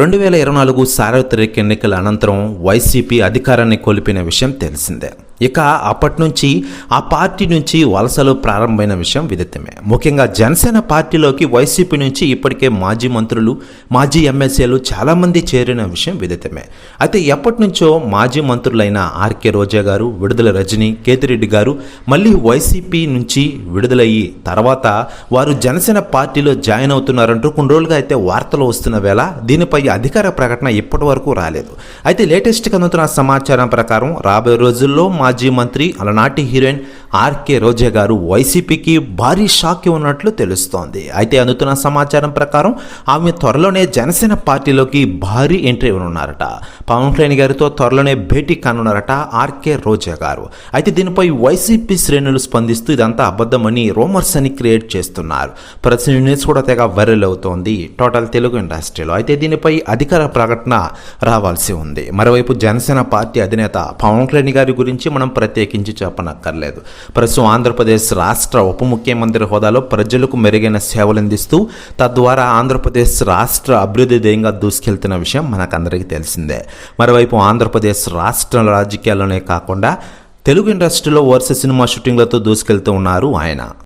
రెండు వేల ఇరవై నాలుగు సార్వత్రిక ఎన్నికల అనంతరం వైసీపీ అధికారాన్ని కోల్పోయిన విషయం తెలిసిందే. ఇక అప్పటి నుంచి ఆ పార్టీ నుంచి వలసలు ప్రారంభమైన విషయం విదితమే. ముఖ్యంగా జనసేన పార్టీలోకి వైసీపీ నుంచి ఇప్పటికే మాజీ మంత్రులు మాజీ ఎమ్మెల్సీలు చాలామంది చేరిన విషయం విదితమే. అయితే ఎప్పటి నుంచో మాజీ మంత్రులైన ఆర్కే రోజా గారు విడుదల రజని కేతిరెడ్డి గారు మళ్ళీ వైసీపీ నుంచి విడుదలయ్యి తర్వాత వారు జనసేన పార్టీలో జాయిన్ అవుతున్నారంటూ కొన్ని రోజులుగా అయితే వార్తలు వస్తున్న వేళ దీనిపై అధికార ప్రకటన ఇప్పటి వరకు రాలేదు. అయితే లేటెస్ట్గా అందుతున్న సమాచారం ప్రకారం రాబోయే రోజుల్లో మాజీ మాజీ మంత్రి అలనాటి హీరోయిన్ ఆర్కే రోజా గారు వైసీపీకి భారీ షాక్ ఉన్నట్లు తెలుస్తోంది. అయితే అందుతున్న సమాచారం ప్రకారం ఆమె త్వరలోనే జనసేన పార్టీలోకి భారీ ఎంట్రీ ఉన్నారట పవన్ కళ్యాణ్ గారితో త్వరలోనే భేటీ కానున్నారట ఆర్కే రోజా గారు. అయితే దీనిపై వైసీపీ శ్రేణులు స్పందిస్తూ ఇదంతా అబద్ధమని రూమర్స్ అని క్రియేట్ చేస్తున్నారు. ప్రతి న్యూస్ కూడా తెగ వైరల్ అవుతోంది టోటల్ తెలుగు ఇండస్ట్రీలో. అయితే దీనిపై అధికార ప్రకటన రావాల్సి ఉంది. మరోవైపు జనసేన పార్టీ అధినేత పవన్ కళ్యాణ్ గారి గురించి మనం ప్రత్యేకించి చెప్పనక్కర్లేదు. ప్రస్తుతం ఆంధ్రప్రదేశ్ రాష్ట్ర ఉప ముఖ్యమంత్రి హోదాలో ప్రజలకు మెరుగైన సేవలు అందిస్తూ తద్వారా ఆంధ్రప్రదేశ్ రాష్ట్ర అభివృద్ధి ధ్యేయంగా దూసుకెళ్తున్న విషయం మనకందరికీ తెలిసిందే. మరోవైపు ఆంధ్రప్రదేశ్ రాష్ట్ర రాజకీయాల్లోనే కాకుండా తెలుగు ఇండస్ట్రీలో వరుస సినిమా షూటింగ్లతో దూసుకెళ్తూ ఉన్నారు ఆయన.